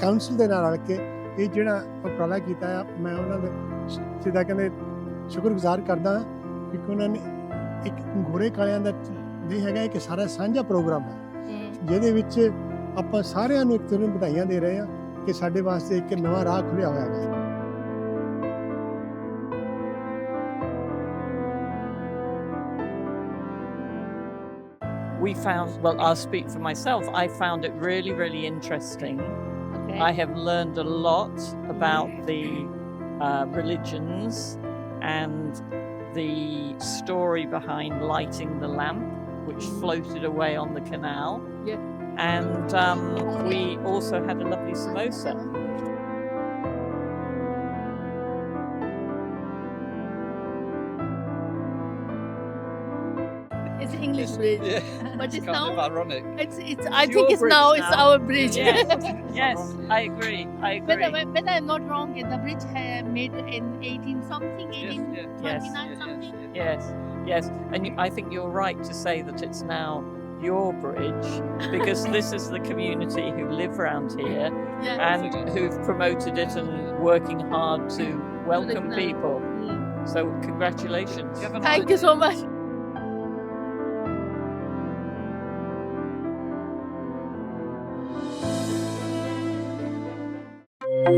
Council ਦੇ ਨਾਲ ਰਲ ਕੇ ਇਹ ਜਿਹੜਾ ਉਪਰਾਲਾ ਕੀਤਾ ਆ ਮੈਂ ਉਹਨਾਂ ਦੇ ਸਿੱਧਾ ਕਹਿੰਦੇ ਸ਼ੁਕਰਗੁਜ਼ਾਰ ਕਰਦਾ ਕਿ ਉਹਨਾਂ ਨੇ ਇੱਕ ਗੋਰੇ ਕਾਲਿਆਂ ਦਾ ਨਹੀਂ ਹੈਗਾ ਇੱਕ ਸਾਰਾ ਸਾਂਝਾ ਪ੍ਰੋਗਰਾਮ ਹੈ ਜਿਹਦੇ ਵਿੱਚ ਆਪਾਂ ਸਾਰਿਆਂ ਨੂੰ ਇੱਕ ਨੂੰ ਵਧਾਈਆਂ ਦੇ ਰਹੇ ਹਾਂ ਕਿ ਸਾਡੇ ਵਾਸਤੇ ਇੱਕ ਨਵਾਂ ਰਾਹ ਖੁੱਲਿਆ ਹੋਇਆ ਹੈ। We found, well, I'll speak for myself, I found it really, really interesting. Okay. I have learned a lot about the uh, religions and the story behind lighting the lamp, which floated away on the canal. Yeah. And um, we also had a lovely samosa. It's bridge. Yeah, But it's it's kind of now ironic. it's it's I It's think it's bridge now it's our bridge. Yes, yes, I agree. I When, agree. when, when I'm not wrong, the bridge uh, made in 18 something, Yes, 1829 yeah. Yes. Yeah, something. yes, yeah. Yes, yes, and you, I think you're right to say that it's now your bridge because this is the community who live around here Yeah. and who've promoted it and working hard to welcome people. Mm. So congratulations. You Thank you so much. Okay.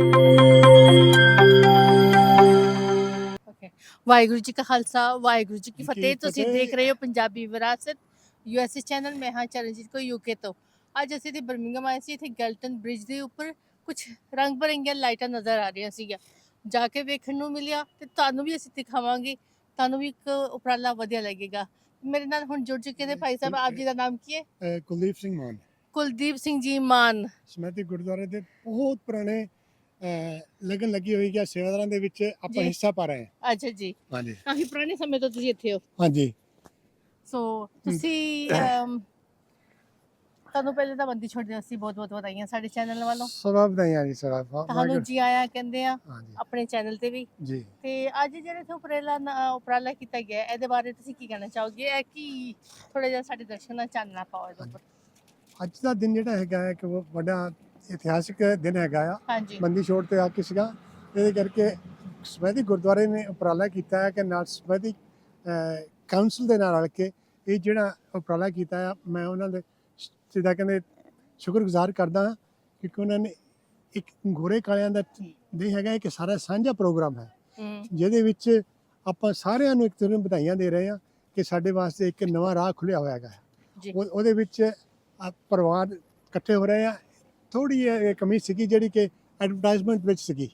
Waheguru ji ਕਾ ਖਾਲਸਾ ਵਾਹਿਗੁਰੂ ਜੀ ਕੀ ਜੀ ਕੀ ਫਤਿਹ। ਤੁਸੀਂ। ਦੇਖ ਰਹੇ ਹੋ ਪੰਜਾਬੀ ਵਿਰਾਸਤ USA channel. ਮੈਂ ਹਾਂ ਚਰਨਜੀਤ ਕੋ ਯੂਕੇ ਤੋਂ। ਅੱਜ ਅਸੀਂ ਤੇ ਬਰਮਿੰਗਮ ਆਏ ਸੀ ਇੱਥੇ ਗੈਲਟਨ ਬ੍ਰਿਜ ਦੇ ਉੱਪਰ ਕੁਝ ਰੰਗ ਬਰੰਗੀਆਂ ਲਾਈਟਾਂ ਨਜ਼ਰ ਆ ਰਹੀਆਂ ਸੀਗੀਆਂ। ਜਾ ਕੇ ਵੇਖਣ ਨੂੰ ਮਿਲਿਆ ਤੇ ਤੁਹਾਨੂੰ ਵੀ ਅਸੀਂ ਦਿਖਾਵਾਂਗੇ। ਤੁਹਾਨੂੰ ਵੀ ਇੱਕ ਉਪਰਾਲਾ ਵਧੀਆ ਲੱਗੇਗਾ। ਮੇਰੇ ਨਾਲ ਹੁਣ ਜੁੜ ਚੁੱਕੇ ਨੇ ਭਾਈ ਸਾਹਿਬ। ਆਪ ਜੀ ਦਾ ਨਾਮ ਕੀ ਹੈ? ਕੁਲਦੀਪ ਸਿੰਘ ਮਾਨ। ਕੁਲਦੀਪ ਸਿੰਘ ਜੀ ਮਾਨ। ਸਮੈਤੀ ਗੁਰਦੁਆਰੇ ਦੇ ਬਹੁਤ ਪੁਰਾਣੇ ਲਗਨ ਲੱਗੀ ਹੋਈ ਹੈ ਸੇਵਾਦਾਰਾਂ ਦੇ ਵਿੱਚ ਆਪਾਂ ਜੀ। ਹਿੱਸਾ ਪਾ ਰਹੇ ਹਾਂ। ਅੱਛਾ ਜੀ। ਹਾਂਜੀ। ਕਾਫੀ ਪੁਰਾਣੇ ਸਮੇਂ ਤੋਂ ਤੁਸੀਂ ਇੱਥੇ ਹੋ। ਹਾਂਜੀ। ਸੋ ਤੁਸੀਂ ਅਮ, ਤੁਹਾਨੂੰ ਪਹਿਲੇ ਤਾਂ ਬੰਦੀ ਛੋੜ ਦਿਵਸ ਦੀ ਬਹੁਤ ਬਹੁਤ ਵਧਾਈਆਂ ਸਾਡੇ ਚੈਨਲ ਵੱਲੋਂ। ਸਬਬ ਨਹੀਂ ਜੀ ਸਬਬ ਤੁਹਾਨੂੰ ਜੀ ਆਇਆਂ ਕਹਿੰਦੇ ਆ ਹਾਂਜੀ। ਆਪਣੇ ਚੈਨਲ ਤੇ ਵੀ। ਜੀ। ਤੇ ਅੱਜ ਜਿਹੜੇ ਇੱਥੇ ਉਪਰਾਲਾ ਨ- ਉਪਰਾਲਾ ਕੀਤਾ ਗਿਆ ਹੈ, ਇਹਦੇ ਬਾਰੇ ਤੁਸੀਂ ਕੀ ਕਹਿਣਾ ਚਾਹੋਗੇ? ਇਹ ਕੀ ਥੋੜਾ ਜਿਹਾ ਸਾਡੇ ਦਰਸ਼ਕਾਂ ਨਾਲ ਚਾਨਣਾ ਪਾਓ ਇਹਦੇ ਉੱਪਰ? ਅੱਜ ਦਾ ਦਿਨ ਜਿਹੜਾ ਹੈਗਾ ਹੈ ਕਿ ਉਹ ਵੱਡਾ ਇਤਿਹਾਸਿਕ ਦਿਨ ਹੈਗਾ ਆ। ਹਾਂਜੀ। ਬੰਦੀ ਛੋੜ ਤੇ ਆ ਕੇ ਸੀਗਾ। ਇਹਦੇ ਕਰਕੇ ਸਮੈਤੀ ਗੁਰਦੁਆਰੇ ਨੇ ਉਪਰਾਲਾ ਕੀਤਾ ਹੈ ਕਿ ਨਾਲ ਸਮੈਤੀ ਕਾਉਂਸਲ ਦੇ ਨਾਲ ਰਲ ਕੇ ਇਹ ਜਿਹੜਾ ਉਪਰਾਲਾ ਕੀਤਾ ਆ ਮੈਂ ਉਹਨਾਂ ਦੇ ਸਿੱਧਾ ਕਹਿੰਦੇ ਸ਼ੁਕਰਗੁਜ਼ਾਰ ਕਰਦਾ ਹਾਂ ਕਿਉਂਕਿ ਉਹਨਾਂ ਨੇ ਇੱਕ ਗੋਰੇ ਕਾਲਿਆਂ ਦਾ ਨਹੀਂ ਹੈਗਾ ਇੱਕ ਸਾਰਾ ਸਾਂਝਾ ਪ੍ਰੋਗਰਾਮ ਹੈ। ਜਿਹਦੇ ਵਿੱਚ ਆਪਾਂ ਸਾਰਿਆਂ ਨੂੰ ਇੱਕ ਦੂਜੇ ਨੂੰ ਵਧਾਈਆਂ ਦੇ ਰਹੇ ਹਾਂ ਕਿ ਸਾਡੇ ਵਾਸਤੇ ਇੱਕ ਨਵਾਂ ਰਾਹ ਖੁੱਲਿਆ ਹੋਇਆ ਹੈਗਾ। ਉਹਦੇ ਵਿੱਚ ਪਰਿਵਾਰ ਇਕੱਠੇ ਹੋ ਰਹੇ ਆ ਥੋੜੀ ਇਹ ਕਮੀ ਸੀਗੀ ਜਿਹੜੀ ਕਿ ਐਡਵਰਟਾਈਜ਼ਮੈਂਟ ਵਿੱਚ ਸੀਗੀ।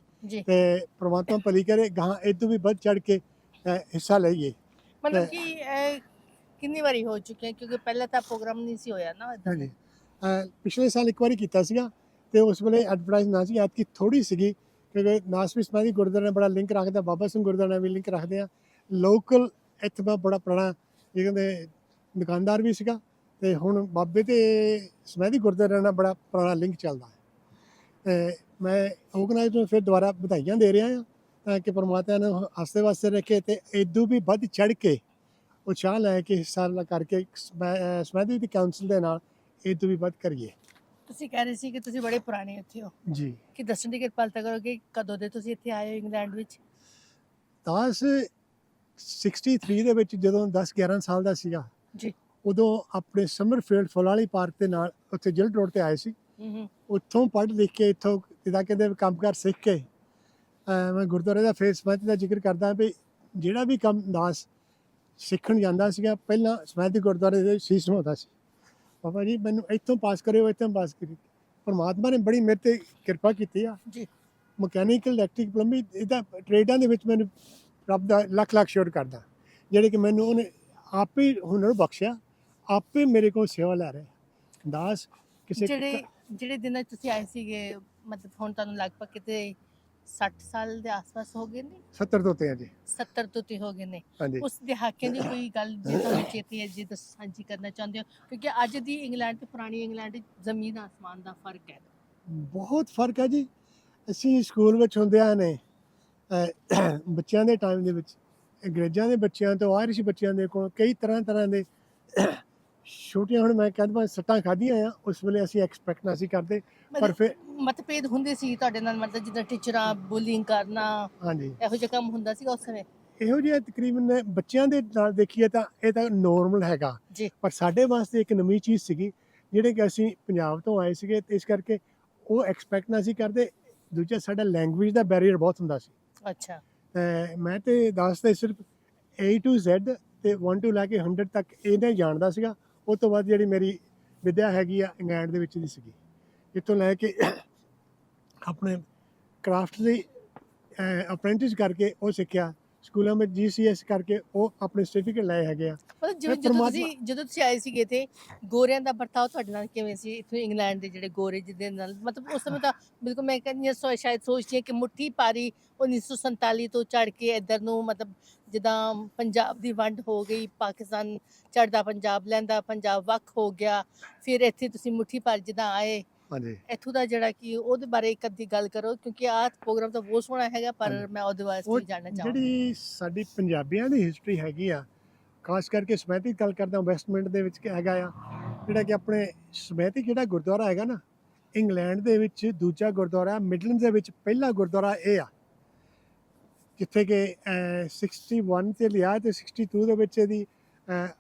ਤੇ ਪ੍ਰਮਾਤਮਾ ਭਲੀ ਕਰੇ ਗਾਂ ਤੋਂ ਵੀ ਵੱਧ ਚੜ ਕੇ ਹਿੱਸਾ ਲਈਏ। ਮਤਲਬ ਕਿ ਕਿੰਨੀ ਵਾਰੀ ਹੋ ਚੁੱਕਿਆ? ਕਿਉਂਕਿ ਪਹਿਲਾਂ ਤਾਂ ਪ੍ਰੋਗਰਾਮ ਨਹੀਂ ਸੀ ਹੋਇਆ ਨਾ। ਹਾਂਜੀ। ਪਿਛਲੇ ਸਾਲ ਇੱਕ ਵਾਰੀ ਕੀਤਾ ਸੀਗਾ ਤੇ ਉਸ ਵੇਲੇ ਐਡਵਰਟਾਈਜ਼ ਨਾ ਸੀ ਐਤਕੀ ਥੋੜੀ ਸੀਗੀ ਕਿਉਂਕਿ ਨਾਸਵੀ ਸਮਾਦੀ ਗੁਰਦੁਆਰੇ ਨਾਲ ਬੜਾ ਲਿੰਕ ਰੱਖਦਾ ਬਾਬਾ ਸਿੰਘ ਗੁਰਦੁਆਰੇ ਨਾਲ ਵੀ ਲਿੰਕ ਰੱਖਦੇ ਆ ਲੋਕਲ ਇੱਥੇ ਬੜਾ ਪੁਰਾਣਾ ਇਹ ਕਹਿੰਦੇ ਦੁਕਾਨਦਾਰ ਵੀ ਸੀਗਾ। ਤੇ ਹੁਣ ਬਾਬੇ ਤੇ ਸਮਾਦੀ ਗੁਰਦੁਆਰੇ ਨਾਲ ਬੜਾ ਪੁਰਾਣਾ ਲਿੰਕ ਚੱਲਦਾ ਹੈ। ਮੈਂ ਆਰਗੇਨਾਈਜ਼ਰ ਨੂੰ ਫਿਰ ਦੁਬਾਰਾ ਵਧਾਈਆਂ ਦੇ ਰਿਹਾ ਹਾਂ ਤਾਂ ਕਿ ਪਰਮਾਤਮਾ ਨੂੰ ਹੱਸਦੇ ਵਾਸਤੇ ਰੱਖੇ ਤੇ ਇਦੋਂ ਵੀ ਵੱਧ ਚੜ ਕੇ ਉਤਸ਼ਾਹ ਲੈ ਕੇ ਹਿੱਸਾ ਲਾ ਕਰਕੇ ਸਮਾਦੀ ਦੀ ਕਾਉਂਸਲ ਦੇ ਨਾਲ ਤੋਂ ਵੀ ਵੱਧ ਕਰੀਏ। ਤੁਸੀਂ ਕਹਿ ਰਹੇ ਸੀ ਕਿ ਤੁਸੀਂ ਬੜੇ ਪੁਰਾਣੇ ਇੱਥੇ ਹੋ। ਜੀ। ਕਿ ਦੱਸਣ ਦੀ ਕਿਰਪਾਲਤਾ ਕਰੋਗੇ? ਕਦੋਂ ਦੇ ਤੁਸੀਂ ਇੱਥੇ ਆਏ ਹੋ ਇੰਗਲੈਂਡ ਵਿੱਚ? ਦਾਸ 63 ਦੇ ਵਿੱਚ ਜਦੋਂ 10 11 ਸਾਲ ਦਾ ਸੀਗਾ। ਜੀ। ਉਦੋਂ ਆਪਣੇ ਸਮਰਫੀਲਡ ਫੁਲਾਲੀ ਪਾਰਕ ਦੇ ਨਾਲ ਉੱਥੇ ਜਿਲਡ ਰੋਡ ਤੇ ਆਏ ਸੀ। ਉੱਥੋਂ ਪੜ੍ਹ ਲਿਖ ਕੇ ਇੱਥੋਂ ਜਿੱਦਾਂ ਕਹਿੰਦੇ ਵੀ ਕੰਮਕਾਰ ਸਿੱਖ ਕੇ। ਮੈਂ ਗੁਰਦੁਆਰੇ ਦਾ ਫੇਸ ਸਮੈਤੀ ਦਾ ਜ਼ਿਕਰ ਕਰਦਾ ਵੀ ਜਿਹੜਾ ਵੀ ਕੰਮ ਦਾਸ ਸਿੱਖਣ ਜਾਂਦਾ ਸੀਗਾ ਪਹਿਲਾਂ ਸਮੈਤੀ ਗੁਰਦੁਆਰੇ ਦੇ ਸੀਸ ਨਵਾਉਂਦਾ ਸੀ। ਬਾਬਾ ਜੀ ਮੈਨੂੰ ਇੱਥੋਂ ਪਾਸ ਕਰਿਓ ਇੱਥੋਂ ਪਾਸ ਕਰੀ ਪਰਮਾਤਮਾ ਨੇ ਬੜੀ ਮੇਰੇ ਤੇ ਕਿਰਪਾ ਕੀਤੀ ਆ। ਜੀ। ਮਕੈਨੀਕਲ ਇਲੈਕਟ੍ਰਿਕ ਪਲੰਬਿੰਗ ਇਹਦਾ ਟ੍ਰੇਡਾਂ ਦੇ ਵਿੱਚ ਮੈਨੂੰ ਰੱਬ ਦਾ ਲੱਖ ਲੱਖ ਸ਼ੁਕਰ ਕਰਦਾ। ਜਿਹੜੇ ਕਿ ਮੈਨੂੰ ਉਹਨੇ ਆਪੇ ਹੁਨਰ ਬਖਸ਼ਿਆ। ਆਪੇ ਮੇਰੇ ਕੋਲ ਸੇਵਾ ਲੈ ਰਿਹਾ ਦਾਸ ਕਿਸੇ ਜਿਹੜੇ ਜਿਹੜੇ ਦਿਨਾਂ 'ਚ ਤੁਸੀਂ ਆਏ ਸੀਗੇ ਮਤਲਬ ਹੁਣ ਤੁਹਾਨੂੰ ਲਗਭਗ ਕਿਤੇ 60 ਸਾਲ ਦੇ ਆਸ-ਪਾਸ ਹੋ ਗਏ ਨੇ? 70 ਤੋਂ ਉੱਤੇ ਆ ਜੀ। 70 ਤੋਂ ਤੇ ਹੋ ਗਏ ਨੇ। ਹਾਂਜੀ। ਉਸ ਦਿਹਾਕੇ ਦੀ ਕੋਈ ਗੱਲ ਜੇ ਤੁਹਾਨੂੰ ਚੇਤੇ ਹੈ ਜੇ ਤੁਸੀਂ ਸਾਂਝੀ ਕਰਨਾ ਚਾਹੁੰਦੇ ਹੋ? ਕਿਉਂਕਿ ਅੱਜ ਦੀ ਇੰਗਲੈਂਡ ਤੇ ਪੁਰਾਣੀ ਇੰਗਲੈਂਡ ਜ਼ਮੀਨ ਆਸਮਾਨ ਦਾ ਫ਼ਰਕ ਹੈ। ਬਹੁਤ ਫ਼ਰਕ ਹੈ ਜੀ। ਅਸੀਂ ਸਕੂਲ ਵਿੱਚ ਹੁੰਦਿਆਂ ਨੇ ਅਹ, ਬੱਚਿਆਂ ਦੇ ਟਾਈਮ ਦੇ ਵਿੱਚ ਅੰਗਰੇਜ਼ਾਂ ਦੇ ਬੱਚਿਆਂ ਤੋਂ ਆਇਰਿਸ਼ ਬੱਚਿਆਂ ਦੇ ਕੋਲ ਕਈ ਤਰ੍ਹਾਂ ਤਰ੍ਹਾਂ ਦੇ ਛੋਟੀਆਂ ਹੁਣ ਮੈਂ ਕਹਿੰਦਾ ਸੱਟਾਂ ਖਾਧੀਆਂ ਆ ਉਸ ਵੇਲੇ ਅਸੀਂ ਐਕਸਪੈਕਟ ਨਾ ਸੀ ਕਰਦੇ ਪਰ ਫਿਰ ਮਤਭੇਦ ਹੁੰਦੇ ਸੀ ਤੁਹਾਡੇ ਨਾਲ ਮਤਲਬ ਜਿੱਦਾਂ ਟੀਚਰਾਂ ਬੁਲਿੰਗ ਕਰਨਾ ਹਾਂਜੀ। ਇਹੋ ਜਿਹਾ ਕੰਮ ਹੁੰਦਾ ਸੀ ਉਸ ਸਮੇਂ ਇਹੋ ਜਿਹਾ ਤਕਰੀਬਨ ਬੱਚਿਆਂ ਦੇ ਨਾਲ ਦੇਖੀਏ ਤਾਂ ਇਹ ਤਾਂ ਨੋਰਮਲ ਹੈਗਾ। ਜੀ। ਪਰ ਸਾਡੇ ਵਾਸਤੇ ਇੱਕ ਨਵੀਂ ਚੀਜ਼ ਸੀਗੀ ਜਿਹੜੇ ਕਿ ਅਸੀਂ ਪੰਜਾਬ ਤੋਂ ਆਏ ਸੀਗੇ ਤੇ ਇਸ ਕਰਕੇ ਉਹ ਐਕਸਪੈਕਟ ਨਾ ਸੀ ਕਰਦੇ। ਦੂਜਾ ਸਾਡਾ ਲੈਂਗੁਏਜ ਦਾ ਬੈਰੀਅਰ ਬਹੁਤ ਹੁੰਦਾ ਸੀ। ਅੱਛਾ। ਤੇ ਮੈਂ ਤੇ ਦੱਸਦਾ ਸਿਰਫ A to Z ਤੇ 1 to ਲੈ ਕੇ 100 ਤੱਕ ਇਹਨੇ ਜਾਣਦਾ ਸੀਗਾ। ਉਸ ਤੋਂ ਬਾਅਦ ਜਿਹੜੀ ਮੇਰੀ ਵਿਦਿਆ ਹੈਗੀ ਆ ਇੰਗਲੈਂਡ ਦੇ ਵਿੱਚ ਦੀ ਸੀਗੀ ਇੱਥੋਂ ਲੈ ਕੇ ਆਪਣੇ ਕਰਾਫਟ ਦੀ ਅਪ੍ਰੈਂਟਿਸ ਕਰਕੇ ਉਹ ਸਿੱਖਿਆ। ਸਕੂਲਾਂ ਵਿੱਚ ਜੀਸੀਐਸ ਕਰਕੇ ਉਹ ਆਪਣੇ ਸਰਟੀਫਿਕੇਟ ਲਏ ਹੈਗੇ ਆ। ਮਤਲਬ ਜਿਵੇਂ ਮੈਂ ਜਦੋਂ ਤੁਸੀਂ ਜਦੋਂ ਤੁਸੀਂ ਆਏ ਸੀਗੇ ਤੇ ਗੋਰਿਆਂ ਦਾ ਵਰਤਾਓ ਤੁਹਾਡੇ ਨਾਲ ਕਿਵੇਂ ਸੀ? ਇਥੋਂ ਇੰਗਲੈਂਡ ਦੇ ਜਿਹੜੇ ਗੋਰੇ ਜਿਹਦੇ ਨਾਲ ਮਤਲਬ ਉਸ ਸਮੇਂ ਤਾਂ ਬਿਲਕੁਲ ਮੈਂ ਕਹਿੰਦੀ ਹਾਂ ਸ਼ਾਇਦ ਸੋਚਦੀ ਹਾਂ ਕਿ ਮੁੱਠੀ ਪਾਰੀ 1947 ਤੋਂ ਚੜ ਕੇ ਇੱਧਰ ਨੂੰ ਮਤਲਬ ਜਿੱਦਾਂ ਪੰਜਾਬ ਦੀ ਵੰਡ ਹੋ ਗਈ ਪਾਕਿਸਤਾਨ ਚੜਦਾ ਪੰਜਾਬ ਲੈਂਦਾ ਪੰਜਾਬ ਵੱਖ ਹੋ ਗਿਆ। ਫਿਰ ਇੱਥੇ ਤੁਸੀਂ ਮੁੱਠੀ ਪਾਰ ਜਿੱਦਾਂ ਆਏ ਹਾਂਜੀ। ਇੱਥੋਂ ਦਾ ਜਿਹੜਾ ਕਿ ਉਹਦੇ ਬਾਰੇ ਇੱਕ ਅੱਧੀ ਗੱਲ ਕਰੋ ਕਿਉਂਕਿ ਆਹ ਪ੍ਰੋਗਰਾਮ ਤਾਂ ਬਹੁਤ ਸੋਹਣਾ ਹੈਗਾ ਪਰ। ਮੈਂ ਉਹਦੇ ਉਹ ਵਾਸਤੇ ਜਾਣਨਾ ਚਾਹੁੰਦਾ ਜਿਹੜੀ ਸਾਡੀ ਪੰਜਾਬੀਆਂ ਦੀ ਹਿਸਟਰੀ ਹੈਗੀ ਆ ਖਾਸ ਕਰਕੇ ਸਮੈਤਿਕ ਗੱਲ ਕਰਦਾ ਵੈਸਟਮਿੰਟ ਦੇ ਵਿੱਚ ਹੈਗਾ ਆ ਜਿਹੜਾ ਕਿ ਆਪਣੇ ਸਮੈਤਿਕ ਜਿਹੜਾ ਗੁਰਦੁਆਰਾ ਹੈਗਾ ਨਾ ਇੰਗਲੈਂਡ ਦੇ ਵਿੱਚ ਦੂਜਾ ਗੁਰਦੁਆਰਾ ਮਿਡਲੈਂਡ ਦੇ ਵਿੱਚ ਪਹਿਲਾ ਗੁਰਦੁਆਰਾ ਇਹ ਆ। ਜਿੱਥੇ ਕਿ ਅਹ, 61 ਤੇ ਲਿਆ ਤੇ 62 ਦੇ ਵਿੱਚ ਇਹਦੀ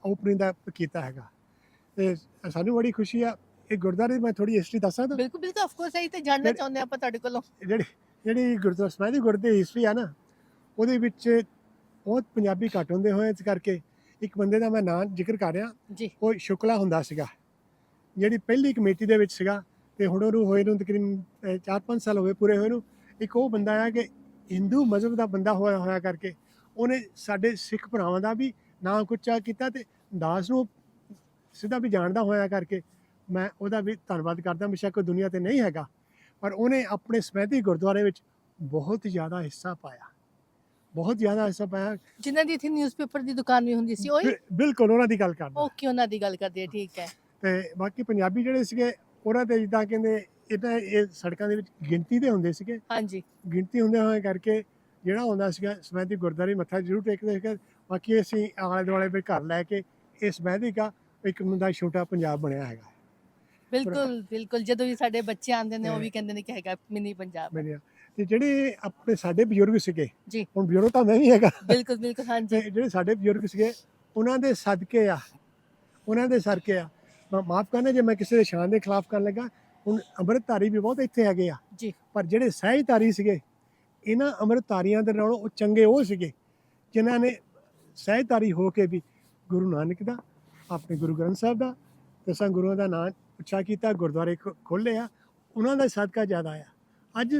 ਓਪਨਿੰਗ ਦਾ ਕੀਤਾ ਹੈਗਾ। ਤੇ ਸਾਨੂੰ ਬੜੀ ਖੁਸ਼ੀ ਆ ਇਹ ਗੁਰਦੁਆਰੇ ਦੀ ਮੈਂ ਥੋੜੀ ਹਿਸਟਰੀ ਦੱਸ ਸਕਦਾ? ਬਿਲਕੁਲ ਬਿਲਕੁਲ ਆਫ ਕੋਰਸ ਇਹ ਤੇ ਜਾਣਨਾ ਚਾਹੁੰਦੇ ਆਪਾਂ ਤੁਹਾਡੇ ਕੋਲੋਂ। ਜਿਹੜੀ ਜਿਹੜੀ ਗੁਰਦੁਆਰਾ ਗੁਰਦੇ ਦੀ ਹਿਸਟਰੀ ਆ ਨਾ ਉਹਦੇ ਵਿੱਚ ਬਹੁਤ ਪੰਜਾਬੀ ਘੱਟ ਹੁੰਦੇ ਹੋਏ ਇਸ ਕਰਕੇ ਇੱਕ ਬੰਦੇ ਦਾ ਮੈਂ ਨਾਂ ਜ਼ਿਕਰ ਕਰ ਰਿਹਾ। ਜੀ। ਉਹ ਸ਼ੁਕਲਾ ਹੁੰਦਾ ਸੀਗਾ। ਜਿਹੜੀ ਪਹਿਲੀ ਕਮੇਟੀ ਦੇ ਵਿੱਚ ਸੀਗਾ ਤੇ ਹੁਣ ਉਹਨੂੰ ਹੋਏ ਨੂੰ ਤਕਰੀਬਨ 4-5 ਸਾਲ ਹੋਏ ਪੂਰੇ ਹੋਏ ਨੂੰ। ਇੱਕ ਉਹ ਬੰਦਾ ਆ ਕਿ ਹਿੰਦੂ ਮਜ਼ਹਬ ਦਾ ਬੰਦਾ ਹੋਇਆ ਹੋਇਆ ਕਰਕੇ ਉਹਨੇ ਸਾਡੇ ਸਿੱਖ ਭਰਾਵਾਂ ਦਾ ਵੀ ਨਾਂ ਉੱਚਾ ਕੀਤਾ ਤੇ ਦਾਸ ਨੂੰ ਸਿੱਧਾ ਵੀ ਜਾਣਦਾ ਹੋਇਆ ਕਰਕੇ ਮੈਂ ਉਹਦਾ ਵੀ ਧੰਨਵਾਦ ਕਰਦਾ ਬੇਸ਼ੱਕ ਦੁਨੀਆ ਤੇ ਨਹੀਂ ਹੈਗਾ। ਪਰ ਉਹਨੇ ਆਪਣੇ ਸਮੈਤੀ ਗੁਰਦੁਆਰੇ ਵਿੱਚ ਬਹੁਤ ਜ਼ਿਆਦਾ ਹਿੱਸਾ ਪਾਇਆ। ਬਹੁਤ ਜ਼ਿਆਦਾ ਹਿੱਸਾ ਪਾਇਆ। ਜਿਨ੍ਹਾਂ ਦੀ ਇੱਥੇ ਨਿਊਜ਼ਪੇਪਰ ਦੀ ਦੁਕਾਨ ਵੀ ਹੁੰਦੀ ਸੀ ਉਹੀ? ਬਿਲਕੁਲ ਉਹਨਾਂ ਦੀ ਗੱਲ ਕਰਦਾ। ਓਕੇ ਉਹਨਾਂ ਦੀ ਗੱਲ ਕਰਦੇ ਆ? ਠੀਕ ਹੈ। ਤੇ ਬਾਕੀ ਪੰਜਾਬੀ ਜਿਹੜੇ ਸੀਗੇ ਉਹਨਾਂ ਤੇ ਜਿੱਦਾਂ ਕਹਿੰਦੇ ਇਹਦਾ ਇਹ ਸੜਕਾਂ ਦੇ ਵਿੱਚ ਗਿਣਤੀ ਦੇ ਹੁੰਦੇ ਸੀਗੇ। ਹਾਂਜੀ। ਗਿਣਤੀ ਹੁੰਦੇ ਹੋਏ ਕਰਕੇ ਜਿਹੜਾ ਹੁੰਦਾ ਸੀਗਾ ਸਮੈਦੀ ਗੁਰਦਾਰੇ ਮੱਥਾ ਜ਼ਰੂਰ ਟੇਕਦੇ ਸੀਗੇ। ਬਾਕੀ ਅਸੀਂ ਆਲੇ ਦੁਆਲੇ ਵੀ ਘਰ ਲੈ ਕੇ ਇਸ ਸਮੈਦੀ ਦਾ ਇੱਕ ਮੁੰਡਾ ਛੋਟਾ ਪੰਜਾਬ ਬਣਿਆ ਹੈਗਾ। ਬਿਲਕੁਲ ਬਿਲਕੁਲ। ਜਦੋਂ ਵੀ ਸਾਡੇ ਬੱਚੇ ਆਉਂਦੇ ਨੇ ਉਹ ਵੀ ਕਹਿੰਦੇ ਨੇ ਕਿ ਹੈਗਾ ਮਿਨੀ ਪੰਜਾਬ। ਮੇਰੇ ਤੇ ਜਿਹੜੇ ਆਪਣੇ ਸਾਡੇ ਬਜ਼ੁਰਗ ਸੀਗੇ ਜੀ। ਹੁਣ ਬਜ਼ੁਰਗ ਤਾਂ ਮੈਂ ਵੀ ਹੈਗਾ। ਬਿਲਕੁਲ ਬਿਲਕੁਲ ਹਾਂਜੀ। ਤੇ ਜਿਹੜੇ ਸਾਡੇ ਬਜ਼ੁਰਗ ਸੀਗੇ ਉਹਨਾਂ ਦੇ ਸਦਕੇ ਆ। ਉਹਨਾਂ ਦੇ ਸਰਕੇ ਆ। ਮਾਫ ਕਰਨਾ ਜੇ ਮੈਂ ਕਿਸੇ ਦੇ ਸ਼ਾਨ ਦੇ ਖਿਲਾਫ ਕਰਨ ਲੱਗਾ ਹੁਣ ਅੰਮ੍ਰਿਤਧਾਰੀ ਵੀ ਬਹੁਤ ਇੱਥੇ ਹੈਗੇ ਆ। ਜੀ। ਪਰ ਜਿਹੜੇ ਸਹਿਜਧਾਰੀ ਸੀਗੇ ਇਹਨਾਂ ਅੰਮ੍ਰਿਤਧਾਰੀਆਂ ਦੇ ਨਾਲੋਂ ਉਹ ਚੰਗੇ ਉਹ ਸੀਗੇ ਜਿਨ੍ਹਾਂ ਨੇ ਸਹਿਜਧਾਰੀ ਹੋ ਕੇ ਵੀ ਗੁਰੂ ਨਾਨਕ ਦਾ ਆਪਣੇ ਗੁਰੂ ਗ੍ਰੰਥ ਸਾਹਿਬ ਦਾ ਦਸਾਂ ਗੁਰੂਆਂ ਦਾ ਨਾਮ ਉੱਚਾ ਕੀਤਾ ਗੁਰਦੁਆਰੇ ਖੋਲ੍ਹੇ ਆ ਉਹਨਾਂ ਦਾ ਸਦਕਾ ਜ਼ਿਆਦਾ ਆ। ਅੱਜ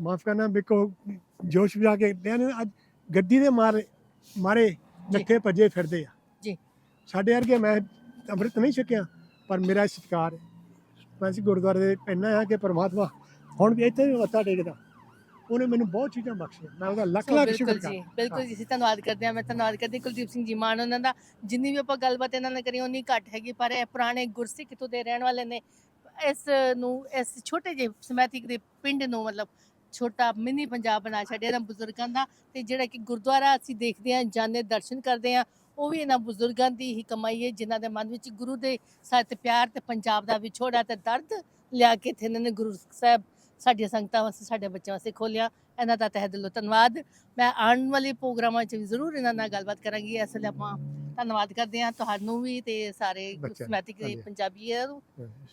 ਮਾਫ ਕਰਨਾ ਬਿਕੋ ਜੋਸ਼ ਵਿਜਾ ਕੇ ਨੇ ਅੱਜ ਗੱਦੀ ਦੇ ਮਾਰੇ ਮਾਰੇ ਨੱਠੇ ਭੱਜੇ ਫਿਰਦੇ ਆ। ਜੀ। ਸਾਡੇ ਵਰਗੇ ਮੈਂ ਅੰਮ੍ਰਿਤ ਨਹੀਂ ਛਕਿਆ ਪਰ ਮੇਰਾ ਸਤਿਕਾਰ ਹੈ। ਮੈਂ ਸੀ ਗੁਰਦੁਆਰੇ ਦੇ ਪੈਣਾ ਆ ਕਿ ਪ੍ਰਮਾਤਮਾ ਹੁਣ ਵੀ ਇੱਥੇ ਵੀ ਮੱਥਾ ਟੇਕਦਾ। ਉਹਨੇ ਮੈਨੂੰ ਬਹੁਤ ਚੀਜ਼ਾਂ ਬਖਸ਼ੀਆਂ। ਮੈਂ ਉਹਦਾ ਲੱਖ ਲੱਖ ਬਿਲਕੁਲ ਸ਼ੁਕਰ ਜੀ ਬਿਲਕੁਲ ਜੀ ਅਸੀਂ ਧੰਨਵਾਦ ਕਰਦੇ ਹਾਂ। ਮੈਂ ਧੰਨਵਾਦ ਕਰਦੀ ਕੁਲਦੀਪ ਸਿੰਘ ਜੀ ਮਾਨ ਉਹਨਾਂ ਦਾ। ਜਿੰਨੀ ਵੀ ਆਪਾਂ ਗੱਲਬਾਤ ਇਹਨਾਂ ਨਾਲ ਕਰੀ ਉਨੀ ਘੱਟ ਹੈਗੀ ਪਰ ਇਹ ਪੁਰਾਣੇ ਗੁਰਸਿੱਖ ਕਿਤੋਂ ਦੇ ਰਹਿਣ ਵਾਲੇ ਨੇ ਇਸ ਨੂੰ ਇਸ ਛੋਟੇ ਜਿਹੇ ਸਮੈਤਿਕ ਦੇ ਪਿੰਡ ਨੂੰ ਮਤਲਬ ਛੋਟਾ ਮਿਨੀ ਪੰਜਾਬ ਬਣਾ ਛੱਡਿਆ ਇਹਨਾਂ ਬਜ਼ੁਰਗਾਂ ਦਾ। ਤੇ ਜਿਹੜਾ ਕਿ ਗੁਰਦੁਆਰਾ ਅਸੀਂ ਦੇਖਦੇ ਹਾਂ ਜਾਂਦੇ ਦਰਸ਼ਨ ਕਰਦੇ ਹਾਂ ਉਹ ਵੀ ਇਹਨਾਂ ਬਜ਼ੁਰਗਾਂ ਦੀ ਹੀ ਕਮਾਈ ਹੈ ਜਿਨ੍ਹਾਂ ਦੇ ਮਨ ਵਿੱਚ ਗੁਰੂ ਦੇ ਸਾਥ ਪਿਆਰ ਤੇ ਪੰਜਾਬ ਦਾ ਵਿਛੋੜਾ ਤੇ ਦਰਦ ਲਿਆ ਕੇ ਇੱਥੇ ਇਹਨਾਂ ਨੇ ਗੁਰੂ ਸਾਹਿਬ ਸਾਡੀਆਂ ਸੰਗਤਾਂ ਵਾਸਤੇ ਸਾਡੇ ਬੱਚਿਆਂ ਵਾਸਤੇ ਖੋਲਿਆ ਇਹਨਾਂ ਦਾ ਤਹਿ ਦਿਲੋਂ ਧੰਨਵਾਦ। ਮੈਂ ਆਉਣ ਵਾਲੇ ਪ੍ਰੋਗਰਾਮਾਂ 'ਚ ਵੀ ਜ਼ਰੂਰ ਇਹਨਾਂ ਨਾਲ ਗੱਲਬਾਤ ਕਰਾਂਗੀ। ਇਸ ਲਈ ਆਪਾਂ ਧੰਨਵਾਦ ਕਰਦੇ ਹਾਂ ਤੁਹਾਨੂੰ ਵੀ ਤੇ ਸਾਰੇ ਸਮੈਤਿਕ ਦੇ ਹਾਂਜੀ। ਪੰਜਾਬੀਆਂ ਨੂੰ।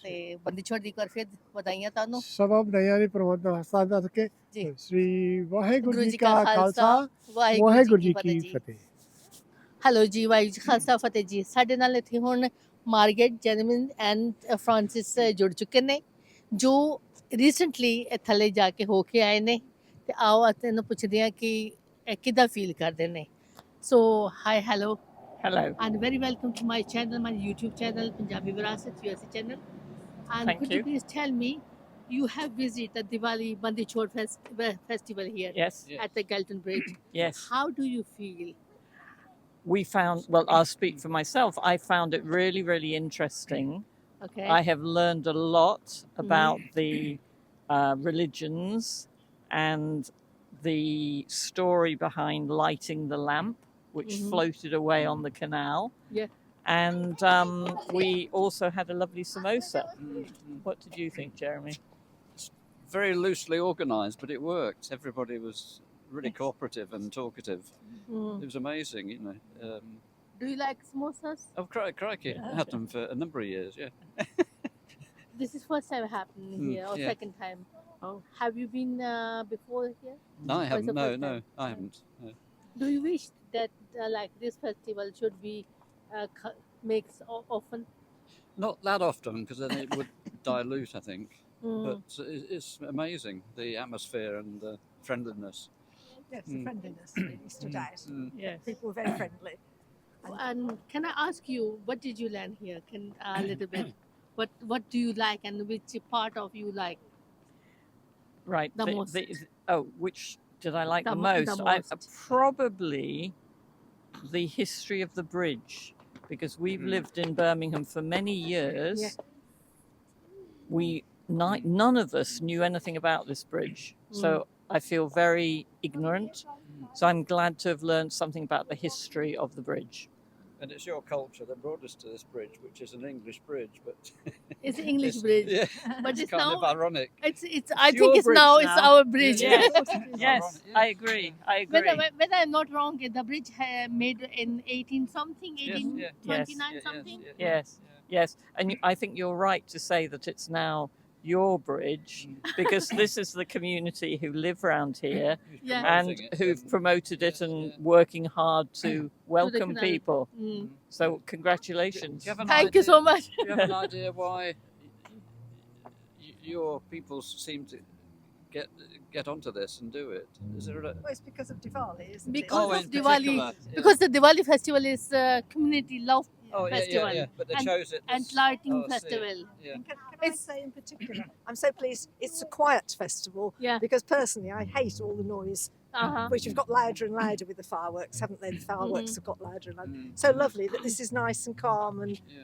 ਤੇ ਬੰਦੀ ਛੋੜ ਦੀ ਕਰ ਫਿਰ ਵਧਾਈਆਂ ਤੁਹਾਨੂੰ। ਸਬਬ ਨਇਆ ਨੇ ਪ੍ਰਮਾਤਮਾ ਹਸਤਾ ਦਾ ਸਕੇ ਜੀ। ਸ੍ਰੀ ਵਾਹਿਗੁਰੂ ਜੀ ਕਾ ਖਾਲਸਾ। ਵਾਹਿਗੁਰੂ ਜੀ ਕੀ ਫਤਿਹ। ਹੈਲੋ ਜੀ ਵਾਹਿਗੁਰੂ ਜੀ ਕਾ ਖਾਲਸਾ। ਫਤਿਹ ਜੀ। ਸਾਡੇ ਨਾਲ ਇੱਥੇ ਹੁਣ ਮਾਰਗੇਟ ਜੈਨਮਿਨ ਐਂਡ ਫ੍ਰਾਂਸਿਸ ਜੁੜ ਚੁੱਕੇ ਨੇ ਜੋ ਰੀਸੈਂਟਲੀ ਥੱਲੇ ਜਾ ਕੇ ਹੋ ਕੇ ਆਏ ਨੇ ਤੇ ਆਓ ਅਸੀਂ ਇਹਨੂੰ ਪੁੱਛਦੇ ਹਾਂ ਕਿ ਇਹ ਕਿੱਦਾਂ ਫੀਲ ਕਰਦੇ ਨੇ so hi hello Hello. and very welcome to my channel, my YouTube channel, Punjabi Virasat USA channel. And Thank could you. you please tell me, you have visited the Diwali Bandi Chor fest- festival here Yes. at the Galton Bridge. Yes. How do you feel? We found, well, I'll speak for myself. I found it really, really interesting. Okay. I have learned a lot about the uh, religions and the story behind lighting the lamp, which Mhm. floated away on the canal. Yeah. And um, we also had a lovely samosa. What did you think, Jeremy? very loosely organised, but it worked. Everybody was really cooperative and talkative. Mm. It was amazing, you know. Um, Do you like samosas? oh, cri- crikey, I had them for a number of years, yeah. This is first time happening Mm, here or yeah. second time? Oh, have you been uh, before here? No, I it's haven't. No, first no, time? I haven't. No. Do you wish that uh, like this festival should be uh, co- makes o- often? Not that often, because then it would dilute, I think. Mm. But it- it's amazing, the atmosphere and the friendliness. Yes, the Mm. friendliness really stood Mm, out. mm. Yes. People were very friendly. And can I ask you, what did you learn here? Can a little bit. What What do you like, and which part of you like? Right. The most. oh, which did I like The the, mo- the most? I, uh, probably the history of the bridge, because we've Mm. lived in Birmingham for many years. Yeah. We ni- none of us knew anything about this bridge, so I feel very ignorant. So I'm glad to have learned something about the history of the bridge. And it's your culture that brought us to this bridge, which is an English bridge, but It's an English it's- bridge, Yeah, but it's it's kind now of ironic. it's it's. I It's think it's bridge now, it's our bridge. Yes. It's Yes. I agree. I agree. Whether, whether I'm not wrong, the bridge uh, made in 18 something, Yes, 1829 yeah. Yes. Yeah, yes, something. yeah, Yes. Yes, and you- I think you're right to say that it's now your bridge because this is the community who live around here Yeah. and it, who've and- promoted it yes, and yeah. working hard to welcome canal. people. Mm. So Do congratulations. you have an Thank you so much. Do you have an idea why your people seem to get get onto this and do it? Is there a Well, it's because of Diwali, isn't Because oh, of Diwali, particular, yeah. Because the Diwali festival is uh, community love oh yeah, festival yeah, yeah, but they and- chose it and lighting oh, festival. Yeah. And can, can I say in particular, I'm so pleased it's a quiet festival Yeah. because personally I hate all the noise, Uh-huh. which have got louder and louder with the fireworks, haven't they? The fireworks have got louder and louder. Mm, So lovely that this is nice and calm and yeah.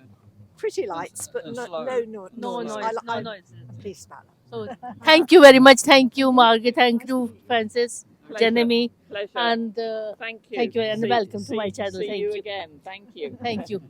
pretty lights, but and no, slow. no, no, No noise. noise, I, no I'm noise. pleased about that. So thank you very much. Thank you, Margaret. Thank you, Francis, Pleasure. Jeremy, Pleasure. and uh, thank you. thank you and See- welcome to my channel. See Thank you you. again. Thank you. thank you.